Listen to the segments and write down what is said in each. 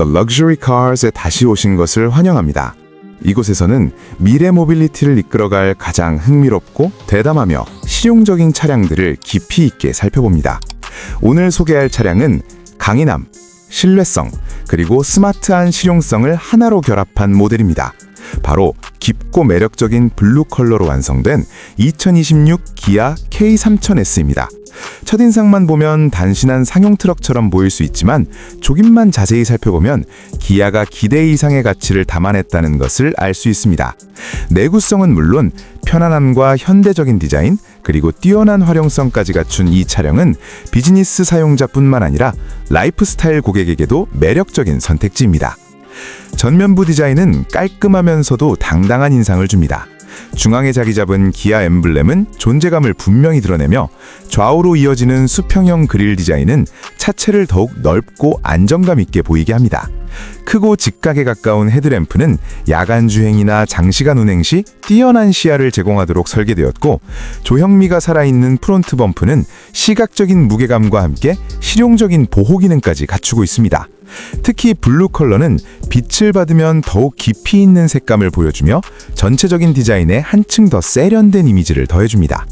The Luxury Cars에 다시 오신 것을 환영합니다. 이곳에서는 미래 모빌리티를 이끌어갈 가장 흥미롭고 대담하며 실용적인 차량들을 깊이 있게 살펴봅니다. 오늘 소개할 차량은 강인함, 신뢰성, 그리고 스마트한 실용성을 하나로 결합한 모델입니다. 바로 깊고 매력적인 블루 컬러로 완성된 2026 기아 K3000S입니다. 첫인상만 보면 단신한 상용 트럭처럼 보일 수 있지만 조금만 자세히 살펴보면 기아가 기대 이상의 가치를 담아냈다는 것을 알 수 있습니다. 내구성은 물론 편안함과 현대적인 디자인 그리고 뛰어난 활용성까지 갖춘 이 차량은 비즈니스 사용자뿐만 아니라 라이프스타일 고객에게도 매력적인 선택지입니다. 전면부 디자인은 깔끔하면서도 당당한 인상을 줍니다. 중앙에 자리 잡은 기아 엠블렘은 존재감을 분명히 드러내며 좌우로 이어지는 수평형 그릴 디자인은 차체를 더욱 넓고 안정감 있게 보이게 합니다. 크고 직각에 가까운 헤드램프는 야간 주행이나 장시간 운행 시 뛰어난 시야를 제공하도록 설계되었고 조형미가 살아있는 프론트 범프는 시각적인 무게감과 함께 실용적인 보호 기능까지 갖추고 있습니다. 특히 블루 컬러는 빛을 받으면 더욱 깊이 있는 색감을 보여주며 전체적인 디자인에 한층 더 세련된 이미지를 더해줍니다.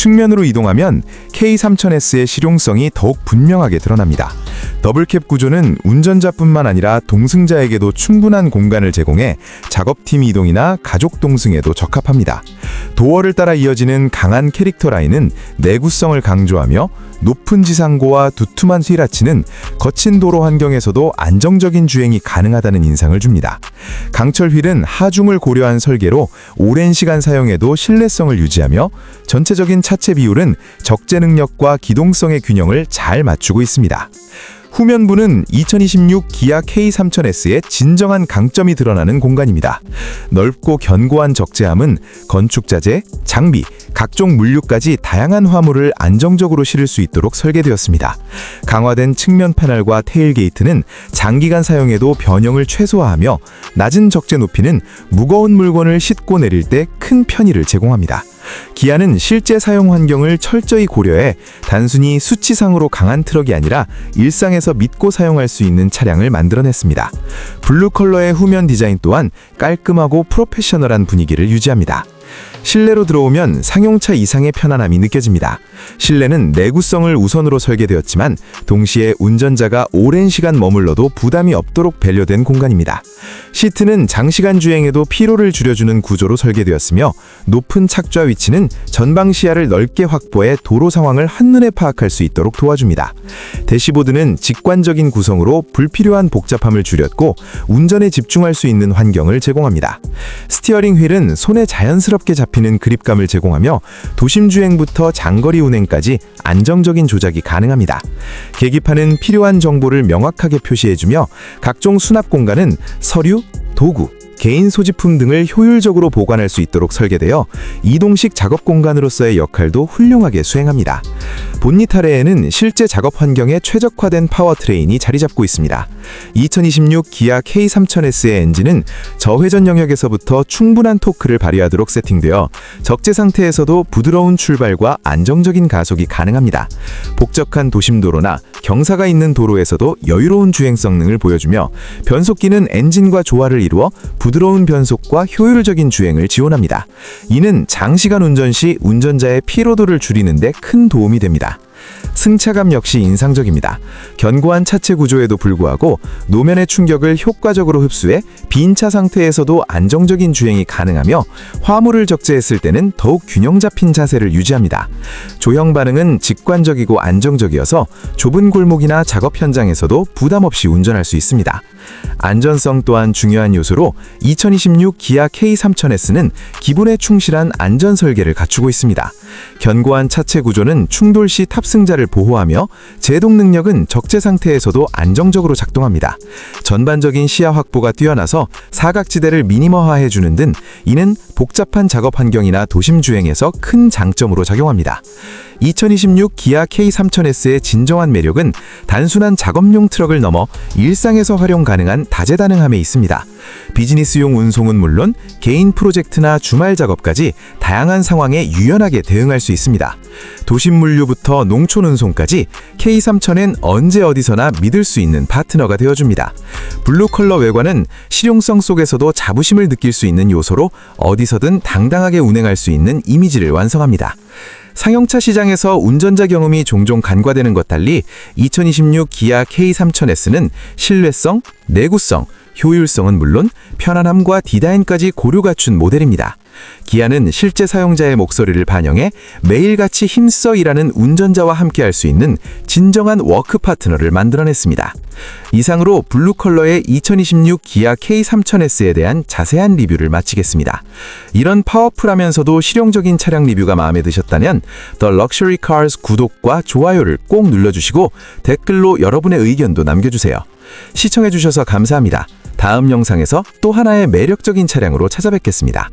측면으로 이동하면 K3000S의 실용성이 더욱 분명하게 드러납니다. 더블캡 구조는 운전자뿐만 아니라 동승자에게도 충분한 공간을 제공해 작업팀 이동이나 가족 동승에도 적합합니다. 도어를 따라 이어지는 강한 캐릭터 라인은 내구성을 강조하며 높은 지상고와 두툼한 휘라치는 거친 도로 환경에서도 안정적인 주행이 가능하다는 인상을 줍니다. 강철 휠은 하중을 고려한 설계로 오랜 시간 사용해도 신뢰성을 유지하며 전체적인 차체 비율은 적재 능력과 기동성의 균형을 잘 맞추고 있습니다. 후면부는 2026 기아 K3000S의 진정한 강점이 드러나는 공간입니다. 넓고 견고한 적재함은 건축자재, 장비, 각종 물류까지 다양한 화물을 안정적으로 실을 수 있도록 설계되었습니다. 강화된 측면 패널과 테일 게이트는 장기간 사용해도 변형을 최소화하며 낮은 적재 높이는 무거운 물건을 싣고 내릴 때 큰 편의를 제공합니다. 기아는 실제 사용 환경을 철저히 고려해 단순히 수치상으로 강한 트럭이 아니라 일상에서 믿고 사용할 수 있는 차량을 만들어냈습니다. 블루 컬러의 후면 디자인 또한 깔끔하고 프로페셔널한 분위기를 유지합니다. 실내로 들어오면 상용차 이상의 편안함이 느껴집니다. 실내는 내구성을 우선으로 설계되었지만 동시에 운전자가 오랜 시간 머물러도 부담이 없도록 배려된 공간입니다. 시트는 장시간 주행에도 피로를 줄여주는 구조로 설계되었으며 높은 착좌 위치는 전방 시야를 넓게 확보해 도로 상황을 한눈에 파악할 수 있도록 도와줍니다. 대시보드는 직관적인 구성으로 불필요한 복잡함을 줄였고 운전에 집중할 수 있는 환경을 제공합니다. 스티어링 휠은 손에 자연스럽게 잡 히는 그립감을 제공하며 도심 주행부터 장거리 운행까지 안정적인 조작이 가능합니다. 계기판은 필요한 정보를 명확하게 표시해주며 각종 수납 공간은 서류, 도구, 개인 소지품 등을 효율적으로 보관할 수 있도록 설계되어 이동식 작업 공간으로서의 역할도 훌륭하게 수행합니다. 본닛 아래에는 실제 작업 환경에 최적화된 파워트레인이 자리 잡고 있습니다. 2026 기아 K3000S의 엔진은 저회전 영역에서부터 충분한 토크를 발휘하도록 세팅되어 적재 상태에서도 부드러운 출발과 안정적인 가속이 가능합니다. 복잡한 도심도로나 경사가 있는 도로에서도 여유로운 주행 성능을 보여주며 변속기는 엔진과 조화를 이루어 부 드러운 변속과 효율적인 주행을 지원합니다. 이는 장시간 운전 시 운전자의 피로도를 줄이는 데 큰 도움이 됩니다. 승차감 역시 인상적입니다. 견고한 차체 구조에도 불구하고 노면의 충격을 효과적으로 흡수해 빈 차 상태에서도 안정적인 주행이 가능하며 화물을 적재했을 때는 더욱 균형 잡힌 자세를 유지합니다. 조형 반응은 직관적이고 안정적이어서 좁은 골목이나 작업 현장에서도 부담 없이 운전할 수 있습니다. 안전성 또한 중요한 요소로 2026 기아 K3000S는 기본에 충실한 안전 설계를 갖추고 있습니다. 견고한 차체 구조는 충돌 시 탑승 자를 보호하며 제동 능력은 적재 상태에서도 안정적으로 작동합니다. 전반적인 시야 확보가 뛰어나서 사각지대를 미니머화해 주는 등 이는 복잡한 작업 환경이나 도심 주행에서 큰 장점으로 작용합니다. 2026 기아 K3000S의 진정한 매력은 단순한 작업용 트럭을 넘어 일상에서 활용 가능한 다재다능함에 있습니다. 비즈니스용 운송은 물론 개인 프로젝트나 주말 작업까지 다양한 상황에 유연하게 대응할 수 있습니다. 도심 물류부터 농 농촌운송까지 K3000엔 언제 어디서나 믿을 수 있는 파트너가 되어줍니다. 블루 컬러 외관은 실용성 속에서도 자부심을 느낄 수 있는 요소로 어디서든 당당하게 운행할 수 있는 이미지를 완성합니다. 상용차 시장에서 운전자 경험이 종종 간과되는 것 달리 2026 기아 K3000S는 신뢰성, 내구성, 효율성은 물론 편안함과 디자인까지 고루 갖춘 모델입니다. 기아는 실제 사용자의 목소리를 반영해 매일같이 힘써 일하는 운전자와 함께 할 수 있는 진정한 워크 파트너를 만들어냈습니다. 이상으로 블루 컬러의 2026 기아 K3000S에 대한 자세한 리뷰를 마치겠습니다. 이런 파워풀하면서도 실용적인 차량 리뷰가 마음에 드셨다면 The Luxury Cars 구독과 좋아요를 꼭 눌러주시고 댓글로 여러분의 의견도 남겨주세요. 시청해주셔서 감사합니다. 다음 영상에서 또 하나의 매력적인 차량으로 찾아뵙겠습니다.